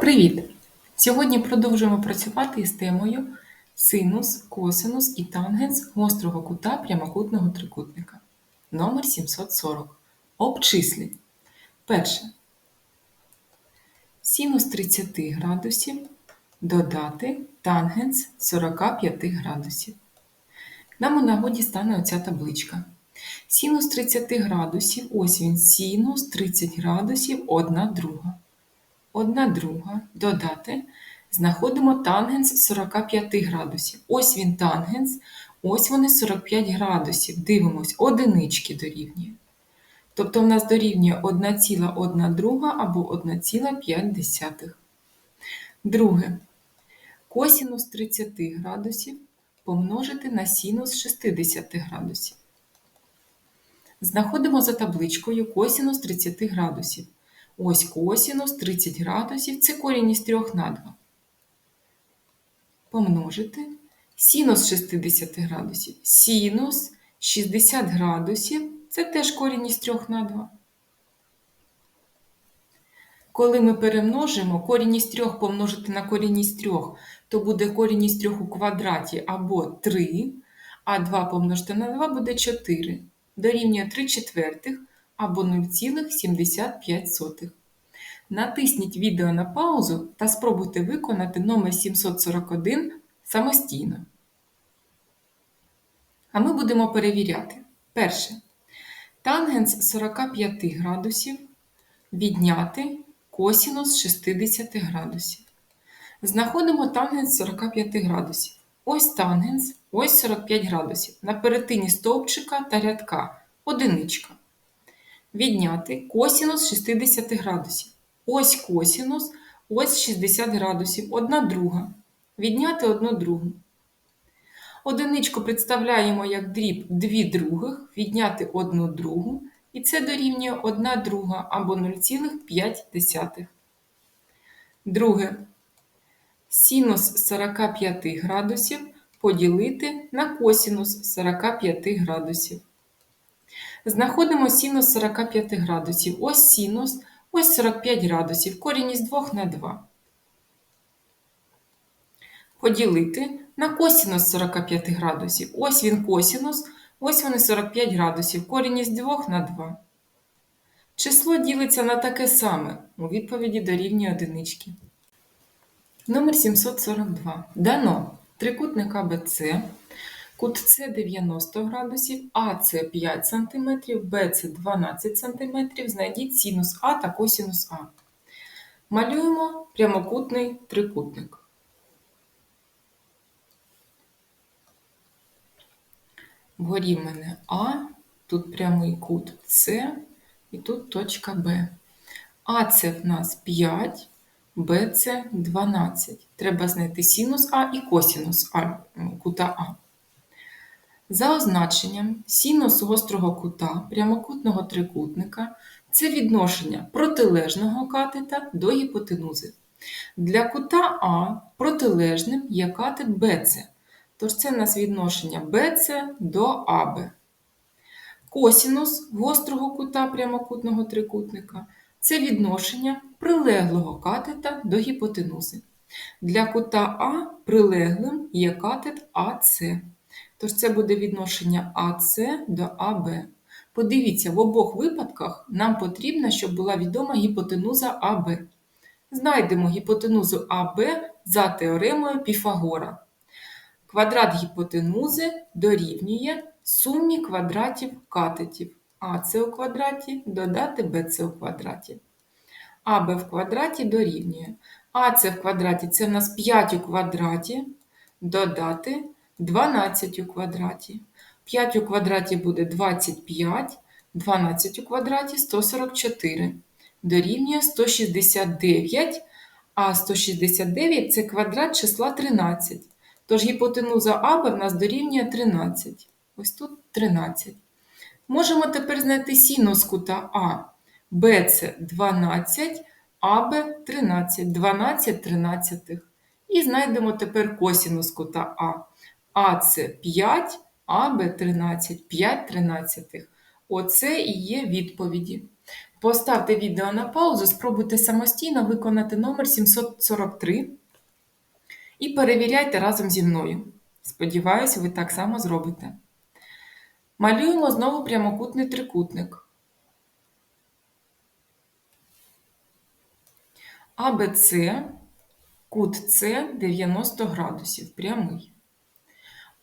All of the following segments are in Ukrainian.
Привіт! Сьогодні продовжуємо працювати із темою синус, косинус і тангенс гострого кута прямокутного трикутника. Номер 740. Обчисліть. Перше. Синус 30 градусів додати тангенс 45 градусів. Нам у нагоді стане оця табличка. Синус 30 градусів, ось він, синус 30 градусів, одна друга. Одна друга додати, знаходимо тангенс 45 градусів. Ось він тангенс, ось вони 45 градусів. Дивимось, одинички дорівнює. Тобто в нас дорівнює 1,1 друга або 1,5. Друге. Косінус 30 градусів помножити на синус 60 градусів. Знаходимо за табличкою косінус 30 градусів. Ось косінус 30 градусів це корінь із 3 на 2. Помножити синус 60 градусів. Синус 60 градусів це теж корінь із 3 на 2. Коли ми перемножимо корінь із 3 помножити на корінь із 3, то буде корінь із 3 у квадраті або 3, а 2 помножити на 2 буде 4. Дорівнює 3 четвертих або 0,75. Натисніть відео на паузу та спробуйте виконати номер 741 самостійно. А ми будемо перевіряти. Перше. Тангенс 45 градусів відняти косінус 60 градусів. Знаходимо тангенс 45 градусів. Ось тангенс, ось 45 градусів. На перетині стовпчика та рядка одиничка. Відняти косінус 60 градусів. Ось косінус, ось 60 градусів, одна друга. Відняти одну другу. Одиничку представляємо як дріб 2 других, відняти одну другу, і це дорівнює 1 друга або 0,5. Друге. Синус 45 градусів поділити на косінус 45 градусів. Знаходимо синус 45 градусів. Ось синус, ось 45 градусів. Корінь із 2 на 2. Поділити на косінус 45 градусів. Ось він косінус, ось вони 45 градусів. Корінь із 2 на 2. Число ділиться на таке саме. У відповіді дорівнює одинички. Номер 742. Дано трикутник АБЦ. Кут С 90 градусів, АС 5 см, БС 12 см. Знайдіть синус А та косинус А. Малюємо прямокутний трикутник. Вгорі в мене А, тут прямий кут С і тут точка Б. А це в нас 5, Б це 12. Треба знайти синус А і косинус А, кута А. За означенням, синус гострого кута прямокутного трикутника це відношення протилежного катета до гіпотенузи. Для кута А протилежним є катет БЦ, тож це у нас відношення БЦ до АБ. Косінус гострого кута прямокутного трикутника це відношення прилеглого катета до гіпотенузи. Для кута А прилеглим є катет АЦ. Тож це буде відношення АС до АБ. Подивіться, в обох випадках нам потрібно, щоб була відома гіпотенуза АБ. Знайдемо гіпотенузу АБ за теоремою Піфагора. Квадрат гіпотенузи дорівнює сумі квадратів катетів АС у квадраті додати БЦ у квадраті. АБ в квадраті дорівнює. АС в квадраті це в нас 5 у квадраті додати 12 у квадраті. 5 у квадраті буде 25, 12 у квадраті 144. Дорівнює 169, а 169 це квадрат числа 13. Тож гіпотенуза АБ в нас дорівнює 13. Ось тут 13. Можемо тепер знайти синус кута А. Б це 12, АБ 13, 12 13. І знайдемо тепер косинус кута А. А це 5, АБ 13, 5 тринадцятих. Оце і є відповіді. Поставте відео на паузу, спробуйте самостійно виконати номер 743 і перевіряйте разом зі мною. Сподіваюся, ви так само зробите. Малюємо знову прямокутний трикутник. АБЦ, кут С 90 градусів, прямий.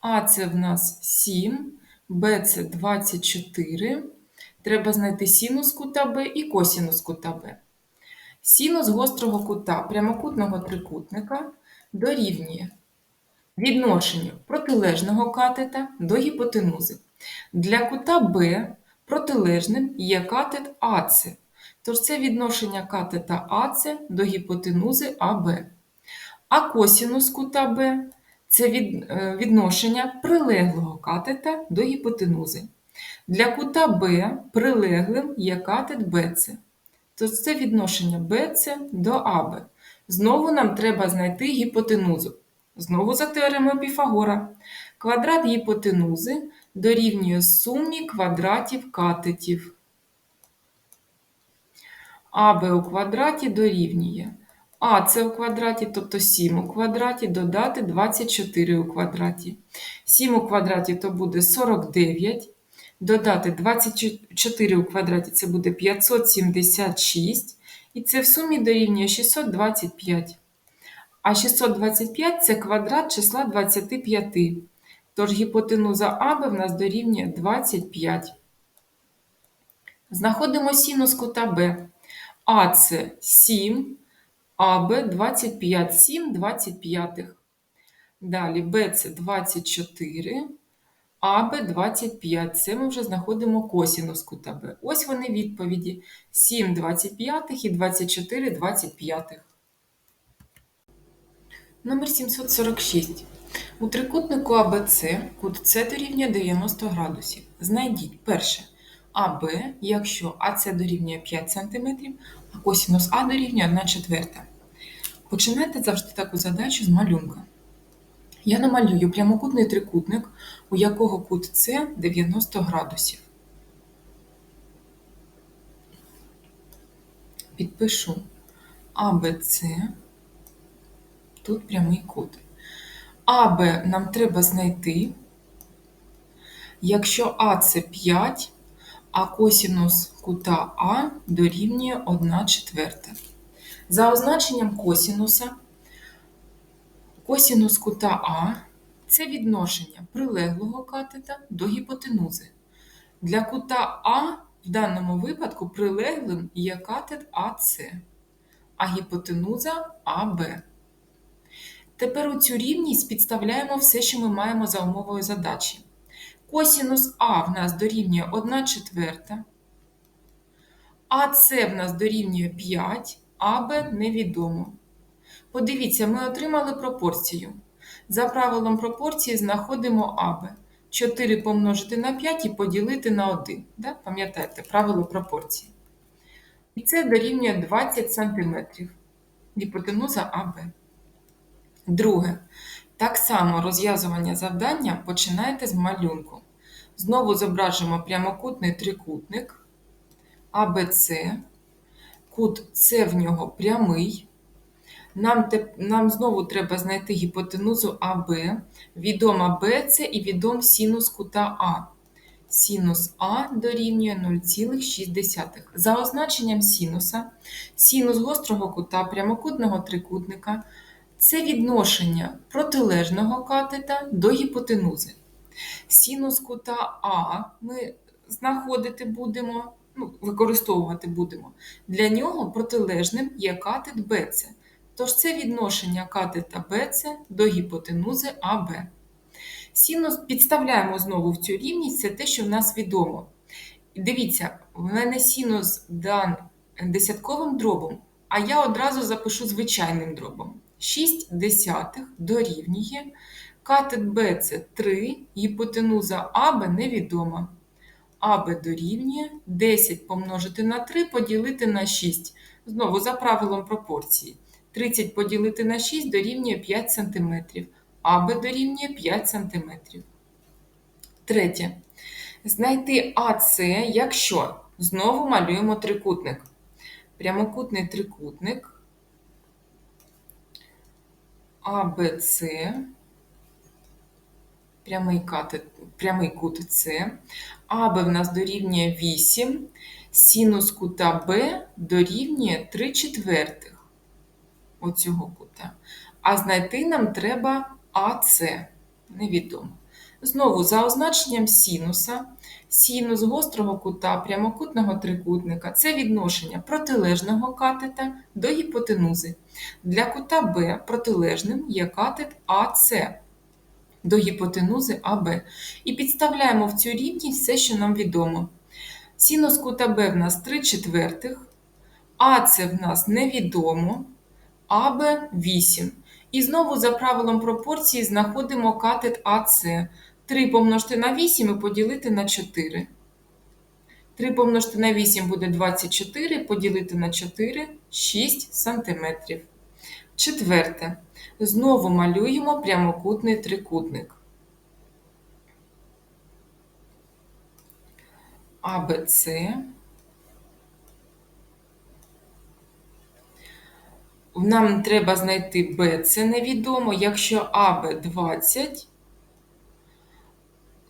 А це в нас 7, Б це 24. Треба знайти синус кута Б і косінус кута Б. Синус гострого кута прямокутного трикутника дорівнює відношенню протилежного катета до гіпотенузи. Для кута Б протилежним є катет АЦ. Тож це відношення катета АЦ до гіпотенузи АБ. А косінус кута Б це від, е, відношення прилеглого катета до гіпотенузи. Для кута Б прилеглим є катет БЦ. Тож це відношення БЦ до АБ. Знову нам треба знайти гіпотенузу. Знову за теоремою Піфагора. Квадрат гіпотенузи дорівнює сумі квадратів катетів. АБ у квадраті дорівнює А це у квадраті, тобто 7 у квадраті, додати 24 у квадраті. 7 у квадраті то буде 49. Додати 24 у квадраті це буде 576. І це в сумі дорівнює 625. А 625 це квадрат числа 25. Тож гіпотенуза АБ в нас дорівнює 25. Знаходимо синус кута Б. А це 7, АБ 25, 7 25. Далі Б це 24, АБ 25. Це ми вже знаходимо косінус кута Б. Ось вони відповіді: 7 25 і 24 25. Номер 746. У трикутнику АБЦ кут С дорівнює 90 градусів. Знайдіть перше АБ, якщо АЦ дорівнює 5 см, а косінус А дорівнює 1 четверта. Починайте завжди таку задачу з малюнка. Я намалюю прямокутний трикутник, у якого кут С 90 градусів. Підпишу АБЦ, тут прямий кут. АБ нам треба знайти, якщо А це 5, а косінус кута А дорівнює 1 четверта. За означенням косінуса, косінус кута А це відношення прилеглого катета до гіпотенузи. Для кута А в даному випадку прилеглим є катет АС, а гіпотенуза АБ. Тепер у цю рівність підставляємо все, що ми маємо за умовою задачі. Косінус А в нас дорівнює 1 четверта, АС в нас дорівнює 5, АБ невідомо. Подивіться, ми отримали пропорцію. За правилом пропорції знаходимо АБ. 4 помножити на 5 і поділити на 1. Да? Пам'ятаєте, правило пропорції. І це дорівнює 20 см. Гіпотенуза АБ. Друге. Так само розв'язування завдання починаєте з малюнку. Знову зображимо прямокутний трикутник АБЦ. Кут С в нього прямий. Нам нам знову треба знайти гіпотенузу АБ, відома БЦ і відом синус кута А. Синус А дорівнює 0,6. За означенням синуса, синус гострого кута прямокутного трикутника це відношення протилежного катета до гіпотенузи. Синус кута А ми знаходити будемо, ну, використовувати будемо. Для нього протилежним є катет БЦ. Тож це відношення катета БЦ до гіпотенузи АБ. Синус підставляємо знову в цю рівність, це те, що в нас відомо. Дивіться, в мене синус дан десятковим дробом, а я одразу запишу звичайним дробом. 6 десятих дорівнює. Катет Б це 3, гіпотенуза АБ невідома. АБ дорівнює 10 помножити на 3 поділити на 6. Знову за правилом пропорції. 30 поділити на 6 дорівнює 5 см. АБ дорівнює 5 см. Третє. Знайти АС, якщо Знову малюємо трикутник. Прямокутний трикутник АБЦ, прямий, катет, прямий кут С. АБ в нас дорівнює 8, синус кута Б дорівнює 3 четвертих оцього кута. А знайти нам треба АС. Невідомо. Знову за означенням синуса. Синус гострого кута прямокутного трикутника це відношення протилежного катета до гіпотенузи. Для кута Б протилежним є катет АС до гіпотенузи АБ. І підставляємо в цю рівність все, що нам відомо. Синус кута Б в нас 3 четвертих, АС в нас невідомо, АБ 8. І знову за правилом пропорції знаходимо катет АС. 3 помножити на 8 і поділити на 4. 3 помножити на 8 буде 24, поділити на 4 6 см. Четверте. Знову малюємо прямокутний трикутник. АБЦ. Нам треба знайти Б, це невідомо. Якщо АБ 20,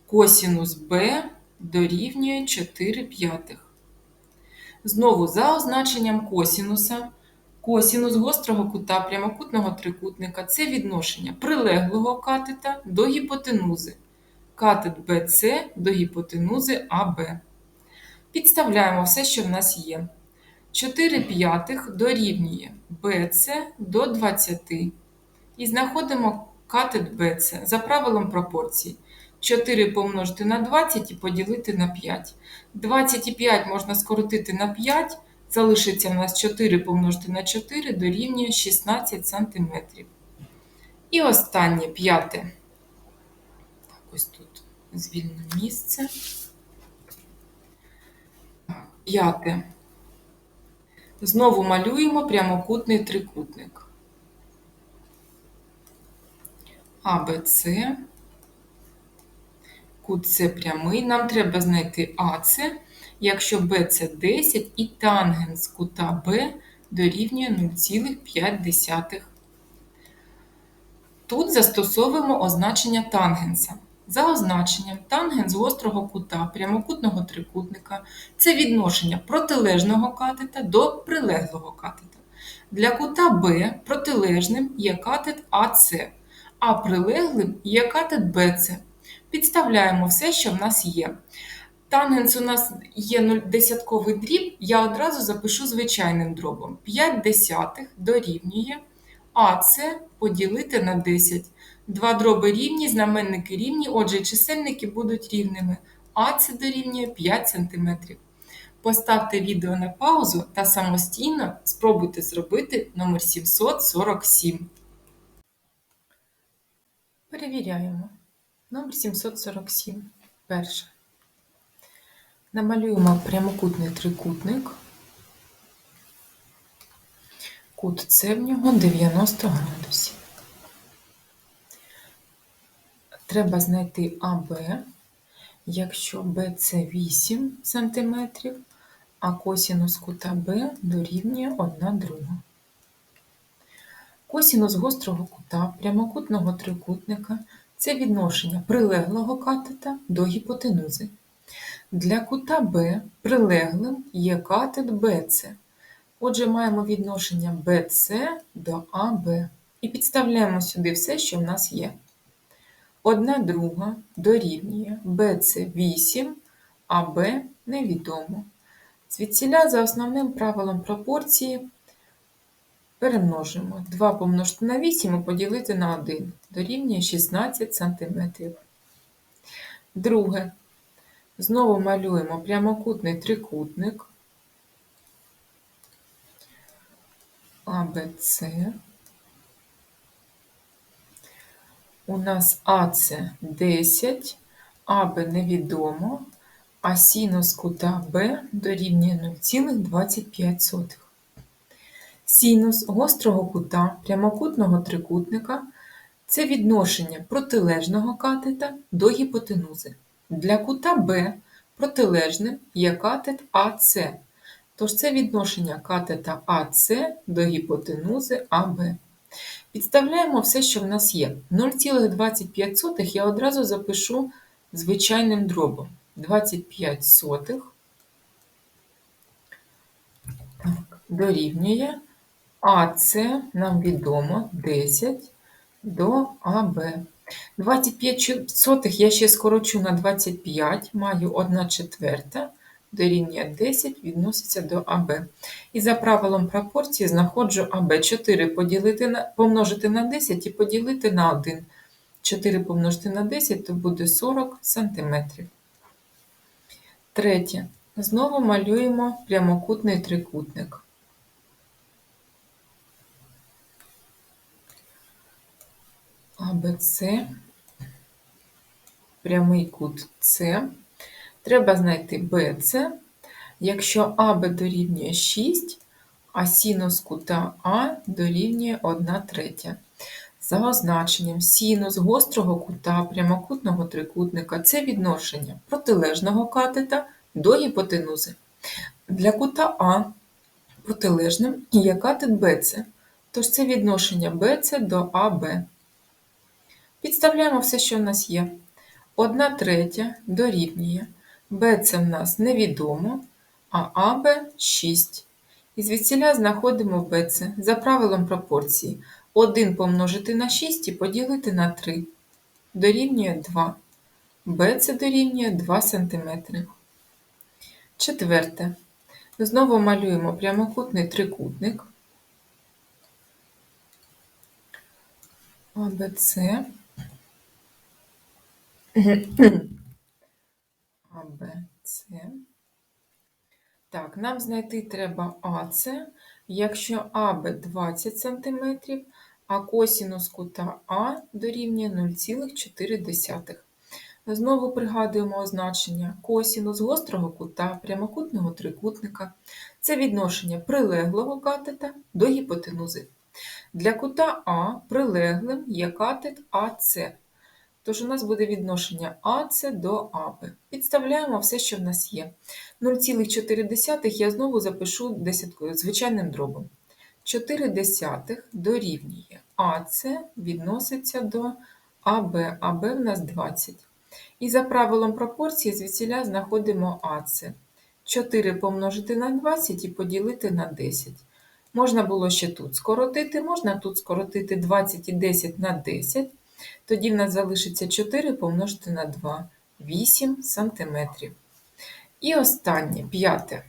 косінус Б дорівнює 4 п'ятих. Знову за означенням косінуса. Косінус гострого кута прямокутного трикутника це відношення прилеглого катета до гіпотенузи. Катет BC до гіпотенузи АБ. Підставляємо все, що в нас є. 4 п'ятих дорівнює BC до 20. І знаходимо катет BC за правилом пропорцій. 4 помножити на 20 і поділити на 5. 25 можна скоротити на 5. Залишиться в нас 4 помножити на 4 дорівнює 16 см. І останнє п'яте. Так, ось тут звільне місце. П'яте. Знову малюємо прямокутний трикутник. АБЦ. Кут С прямий. Нам треба знайти АЦ якщо b це 10 і тангенс кута b дорівнює 0,5. Тут застосовуємо означення тангенса. За означенням, тангенс гострого кута прямокутного трикутника це відношення протилежного катета до прилеглого катета. Для кута Б протилежним є катет АС, а прилеглим є катет БЦ. Підставляємо все, що в нас є. Тангенс у нас є десятковий дріб, я одразу запишу звичайним дробом. 5 десятих дорівнює АС поділити на 10. Два дроби рівні, знаменники рівні, отже, чисельники будуть рівними. АС дорівнює 5 см. Поставте відео на паузу та самостійно спробуйте зробити номер 747. Перевіряємо. Номер 747. Перше. Намалюємо прямокутний трикутник. Кут С в нього 90 градусів. Треба знайти АБ, якщо Б це 8 см, а косінус кута Б дорівнює 1 друга. Косінус гострого кута прямокутного трикутника це відношення прилеглого катета до гіпотенузи. Для кута Б прилеглим є катет BC. Отже, маємо відношення BC до АБ. І підставляємо сюди все, що в нас є. Одна друга дорівнює BC 8, АБ невідомо. Звідсіля за основним правилом пропорції перемножимо 2 помножити на 8 і поділити на 1 дорівнює 16 см. Друге. Знову малюємо прямокутний трикутник АБЦ. У нас АЦ 10, АБ невідомо, а синус кута Б дорівнює 0,25. Синус гострого кута прямокутного трикутника це відношення протилежного катета до гіпотенузи. Для кута Б протилежним є катет АС. Тож це відношення катета АС до гіпотенузи АБ. Підставляємо все, що в нас є. 0,25 я одразу запишу звичайним дробом. 25 сотих дорівнює АС нам відомо 10 до АБ. 25 сотих я ще скорочу на 25, маю 1 четверта, дорівнює 10, відноситься до АБ. І за правилом пропорції знаходжу АБ 4 поділити на, помножити на 10 і поділити на 1. 4 помножити на 10, то буде 40 см. Третє. Знову малюємо прямокутний трикутник. АБЦ, прямий кут С. Треба знайти БЦ. Якщо АБ дорівнює 6, а синус кута А дорівнює 1 третя. За означенням, синус гострого кута прямокутного трикутника це відношення протилежного катета до гіпотенузи. Для кута А протилежним є катет БЦ, тож це відношення БЦ до АБ. Підставляємо все, що в нас є. 1 третя дорівнює. БЦ в нас невідомо, а АБ 6. І звідсіля знаходимо БЦ за правилом пропорції. 1 помножити на 6 і поділити на 3. Дорівнює 2. БЦ дорівнює 2 см. Четверте. Знову малюємо прямокутний трикутник. АБЦ. АБЦ. Так, нам знайти треба АЦ, якщо АБ 20 см, а косінус кута А дорівнює 0,4. Знову пригадуємо означення косінус гострого кута прямокутного трикутника. Це відношення прилеглого катета до гіпотенузи. Для кута А прилеглим є катет АЦ. Тож у нас буде відношення АЦ до АБ. Підставляємо все, що в нас є. 0,4 я знову запишу десяткою, звичайним дробом. 4 десятих дорівнює АЦ відноситься до АБ, АБ в нас 20. І за правилом пропорції звідсіля знаходимо АЦ. 4 помножити на 20 і поділити на 10. Можна було ще тут скоротити, можна тут скоротити 20 і 10 на 10. Тоді в нас залишиться 4 помножити на 2 8 см. І останнє п'яте.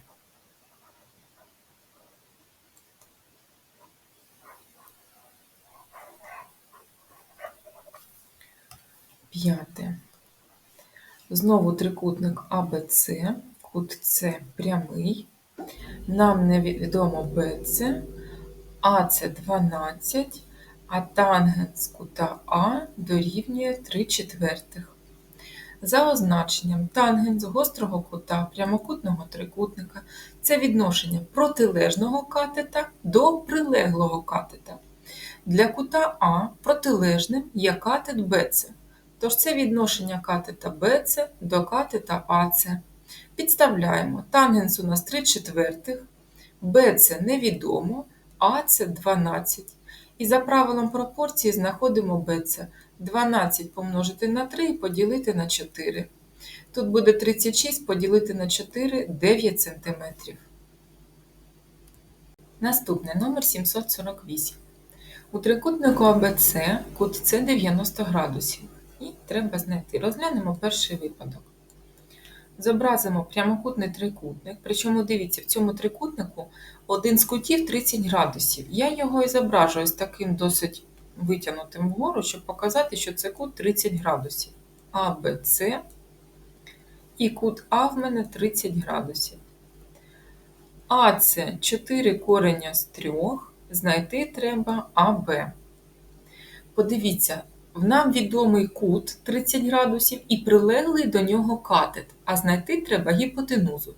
П'яте. Знову трикутник АБЦ, кут С прямий. Нам невідомо БЦ, АЦ 12, а тангенс кута А дорівнює 3 четвертих. За означенням, тангенс гострого кута прямокутного трикутника це відношення протилежного катета до прилеглого катета. Для кута А протилежним є катет БЦ. Тож це відношення катета БЦ до катета АЦ. Підставляємо тангенс у нас 3 четвертих, БЦ невідомо, АЦ 12. І за правилом пропорції знаходимо БЦ 12 помножити на 3 і поділити на 4. Тут буде 36 поділити на 4 9 см. Наступне номер 748. У трикутнику АБЦ кут С 90 градусів. І треба знайти. Розглянемо перший випадок. Зобразимо прямокутний трикутник, причому дивіться, в цьому трикутнику один з кутів 30 градусів. Я його і зображую з таким досить витягнутим вгору, щоб показати, що це кут 30 градусів. А, Б, С. І кут А в мене 30 градусів. А це 4 кореня з 3, знайти треба АБ. Подивіться, нам відомий кут 30 градусів і прилеглий до нього катет, а знайти треба гіпотенузу.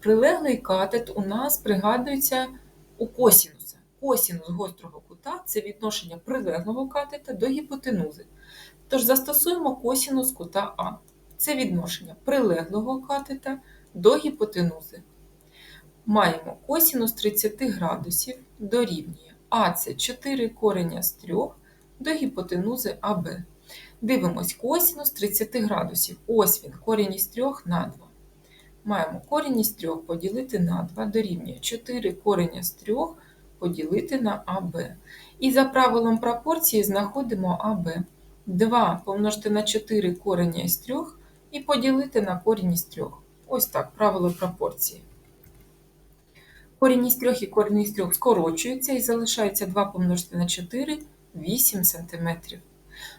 Прилеглий катет у нас пригадується у косінуса. Косінус гострого кута це відношення прилеглого катета до гіпотенузи. Тож застосуємо косінус кута А. це відношення прилеглого катета до гіпотенузи. Маємо косінус 30 градусів дорівнює А це 4 кореня з 3 до гіпотенузи АБ. Дивимось косінус 30 градусів. Ось він, корінь із 3 на 2. Маємо корінь із 3 поділити на 2 дорівнює 4 кореня з 3 поділити на АБ. І за правилом пропорції знаходимо АБ. 2 помножити на 4 кореня із 3 і поділити на корінь із 3. Ось так, правило пропорції. Корінь із 3 і корінь із 3 скорочуються і залишається 2 помножити на 4 8 см.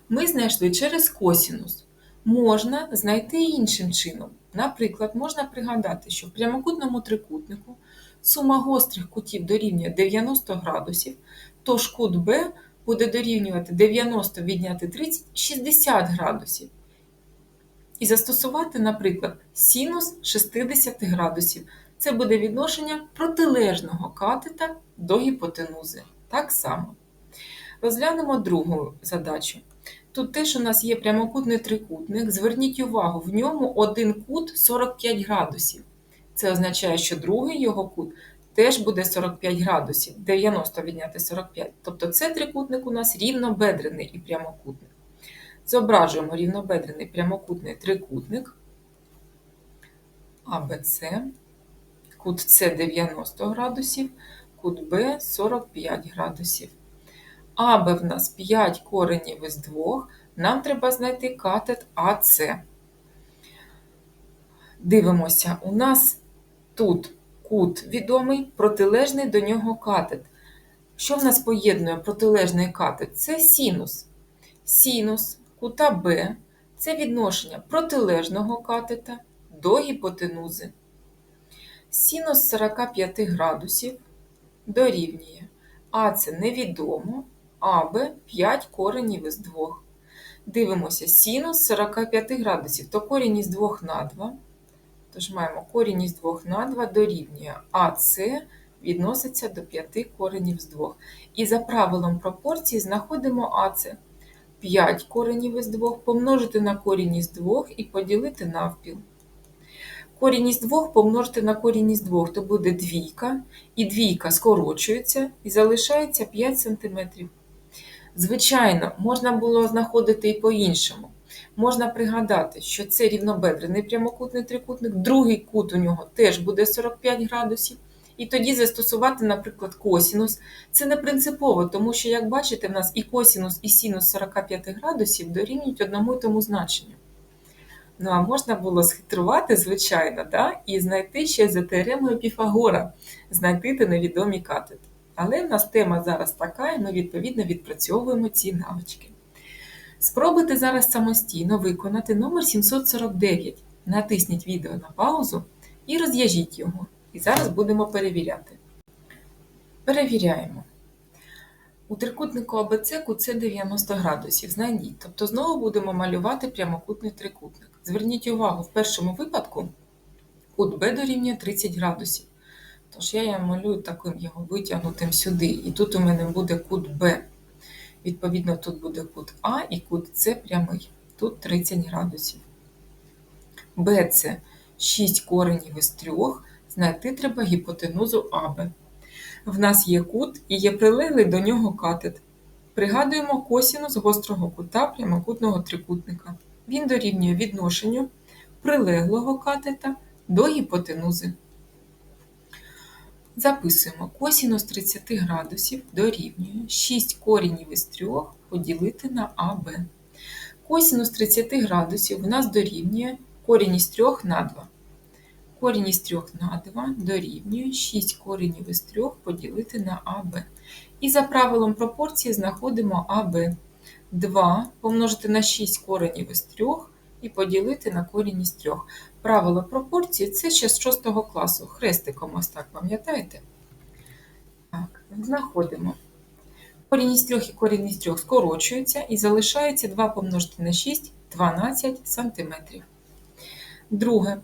Ми знайшли через косінус. Можна знайти іншим чином. Наприклад, можна пригадати, що в прямокутному трикутнику сума гострих кутів дорівнює 90 градусів, тож кут Б буде дорівнювати 90 відняти 30 60 градусів. І застосувати, наприклад, синус 60 градусів. Це буде відношення протилежного катета до гіпотенузи. Так само. Розглянемо другу задачу. Тут теж у нас є прямокутний трикутник. Зверніть увагу, в ньому один кут 45 градусів. Це означає, що другий його кут теж буде 45 градусів, 90 відняти 45. Тобто це трикутник у нас рівнобедрений і прямокутник. Зображуємо рівнобедрений прямокутний трикутник АБЦ. Кут С 90 градусів, кут Б 45 градусів. АБ в нас 5 коренів із 2. Нам треба знайти катет АС. Дивимося, у нас тут кут відомий, протилежний до нього катет. Що в нас поєднує протилежний катет? Це синус. Синус кута Б це відношення протилежного катета до гіпотенузи. Синус 45 градусів дорівнює. А це невідомо, АБ 5 коренів із 2. Дивимося, синус 45 градусів, то корінь із 2 на 2. Тож маємо корінь із 2 на 2 дорівнює АС відноситься до 5 коренів з 2. І за правилом пропорції знаходимо АС. 5 коренів із 2 помножити на корінь із 2 і поділити навпіл. Корінь із 2 помножити на корінь із 2, то буде двійка, і двійка скорочується і залишається 5 см. Звичайно, можна було знаходити і по-іншому. Можна пригадати, що це рівнобедрений прямокутний трикутник, другий кут у нього теж буде 45 градусів. І тоді застосувати, наприклад, косінус. Це не принципово, тому що, як бачите, в нас і косінус, і синус 45 градусів дорівнюють одному і тому значенню. Ну, а можна було схитрувати, звичайно, да? і знайти ще за теоремою Піфагора, знайти невідомі катети. Але в нас тема зараз така, і ми відповідно відпрацьовуємо ці навички. Спробуйте зараз самостійно виконати номер 749. Натисніть відео на паузу і розв'яжіть його. І зараз будемо перевіряти. Перевіряємо. У трикутнику АБЦ кут С 90 градусів. Знайдіть. Тобто знову будемо малювати прямокутний трикутник. Зверніть увагу, в першому випадку кут Б дорівнює 30 градусів. Тож я малюю таким його витягнутим сюди. І тут у мене буде кут Б. Відповідно, тут буде кут А і кут С прямий. Тут 30 градусів. Б це 6 коренів із 3. Знайти треба гіпотенузу АБ. В нас є кут і є прилеглий до нього катет. Пригадуємо косінус гострого кута прямокутного трикутника. Він дорівнює відношенню прилеглого катета до гіпотенузи. Записуємо косінус 30 градусів дорівнює 6 корінів із 3 поділити на АБ. Косінус 30 градусів у нас дорівнює корінь із 3 на 2. Корінь із 3 на 2 дорівнює 6 коренів із 3 поділити на АБ. І за правилом пропорції знаходимо АБ. 2 помножити на 6 коренів із 3 і поділити на корінь із 3. Правило пропорції це ще з 6 класу. Хрестиком ось так, пам'ятаєте? Так, знаходимо. Корінь із 3 і корінь із 3 скорочуються і залишається 2 помножити на 6 12 см. Друге.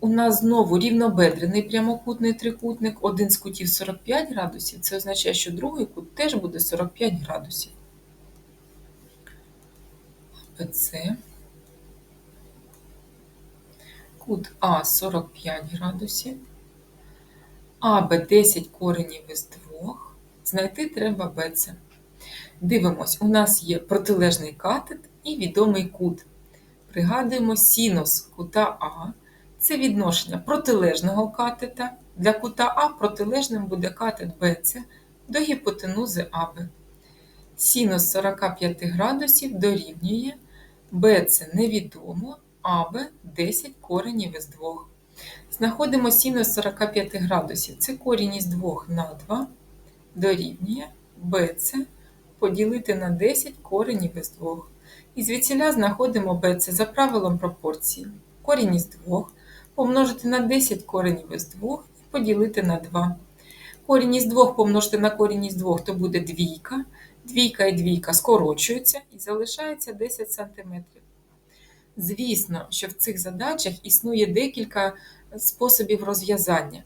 У нас знову рівнобедрений прямокутний трикутник, один з кутів 45 градусів. Це означає, що другий кут теж буде 45 градусів. АБЦ кут А 45 градусів, АБ 10 коренів із 2. Знайти треба БЦ. Дивимось, у нас є протилежний катет і відомий кут. Пригадуємо синус кута А. Це відношення протилежного катета. Для кута А протилежним буде катет БЦ до гіпотенузи АБ. Синус 45 градусів дорівнює БЦ невідомо, АБ 10 коренів із 2. Знаходимо синус 45 градусів. Це корінь із 2 на 2 дорівнює БЦ поділити на 10 коренів із 2. І звідсіля знаходимо БЦ за правилом пропорції. Корінь із 2 помножити на 10 коренів із 2 і поділити на 2. Корінь із 2 помножити на корінь із 2, то буде двійка. Двійка і двійка скорочуються і залишається 10 см. Звісно, що в цих задачах існує декілька способів розв'язання.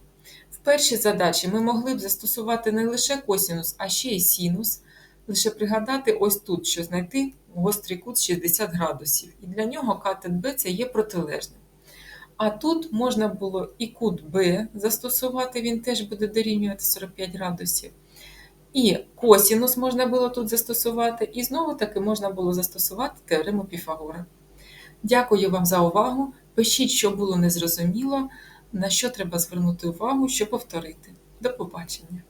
В першій задачі ми могли б застосувати не лише косінус, а ще й синус. Лише пригадати ось тут, що знайти гострий кут 60 градусів. І для нього катет Б це є протилежним. А тут можна було і кут Б застосувати, він теж буде дорівнювати 45 градусів. І косінус можна було тут застосувати, і знову таки можна було застосувати теорему Піфагора. Дякую вам за увагу. Пишіть, що було незрозуміло, на що треба звернути увагу, що повторити. До побачення!